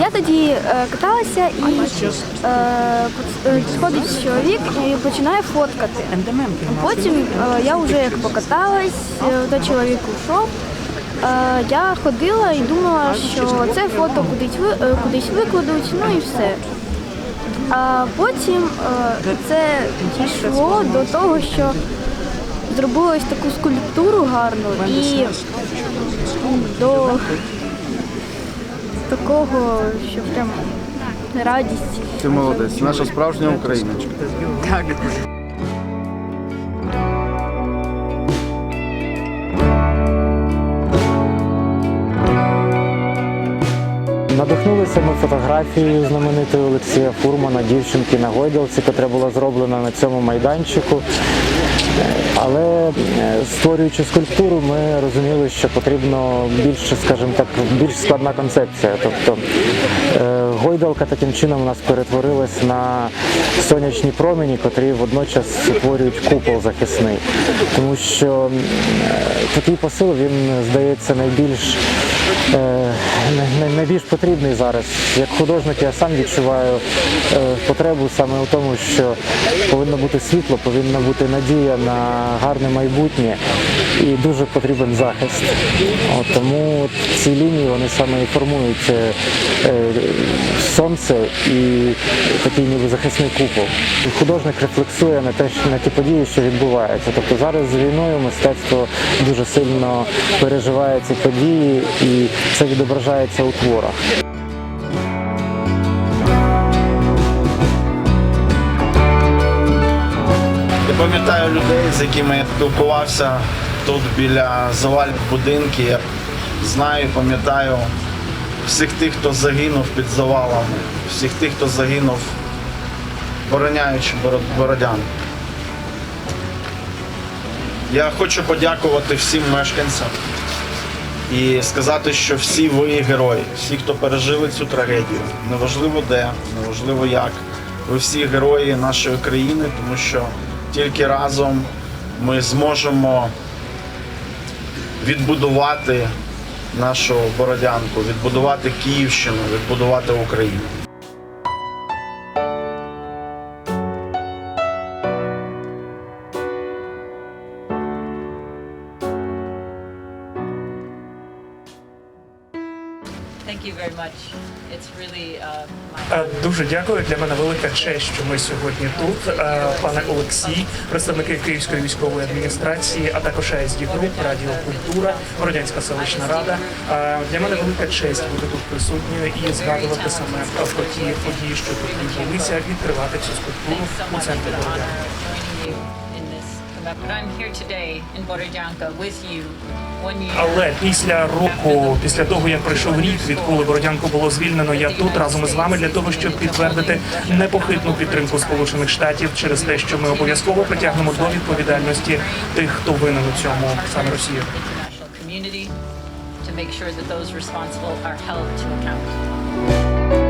Я тоді е, каталася і е, е, підходить чоловік і починає фоткати. Потім я вже як покаталась, той чоловік ушов. Я ходила і думала, що це фото кудись, ви- кудись викладуть, ну і все. А потім це дійшло до того, що зробили ось таку скульптуру гарну і до такого, що прям радість. Ти молодець, наша справжня україночка. Надихнулися ми фотографією знаменитої Олексія Фурмана, дівчинки на гойдалці, яка була зроблена на цьому майданчику. Але е, створюючи скульптуру, ми розуміли, що потрібно більше, скажімо так, більш складна концепція. Тобто е, гойдалка таким чином у нас перетворилась на сонячні промені, котрі водночас утворюють купол захисний. Тому що е, такий посил він здається найбільш най- най- найбільш потрібний зараз. Як художник я сам відчуваю е, потребу саме у тому, що повинно бути світло, повинна бути надія на гарне майбутнє і дуже потрібен захист. От, тому ці лінії вони саме і формують е, е, сонце і такий ніби захисний купол. Художник рефлексує на те, на ті події, що відбуваються. Тобто зараз з війною мистецтво дуже сильно переживає ці події, і це відображається у творах. Я пам'ятаю людей, з якими я спілкувався тут біля завалів будинки. Я знаю, пам'ятаю всіх тих, хто загинув під завалами, всіх тих, хто загинув, бороняючи Боро- Бородян. Я хочу подякувати всім мешканцям і сказати, що всі ви герої, всі, хто пережили цю трагедію, неважливо де, неважливо як. Ви всі герої нашої країни, тому що тільки разом ми зможемо відбудувати нашу бородянку, відбудувати Київщину, відбудувати Україну. Thank you my Е, Дуже дякую. Для мене велика честь, що ми сьогодні тут. Е, Пане Олексій, представники Київської військової адміністрації, а також АСД Груп, Радіо Культура, Радянська селищна рада. Е, Для мене велика честь бути тут присутньою і згадувати саме про ті події, що тут відбулися, відкривати цю скульптуру у центрі for But I'm here today in Borodyanka with you. Але після року, після того як пройшов рік, відколи Бородянку було звільнено, я тут разом із вами для того, щоб підтвердити непохитну підтримку Сполучених Штатів через те, що ми обов'язково притягнемо до відповідальності тих, хто винен у цьому саме Росію. to make sure that those responsible are held to account.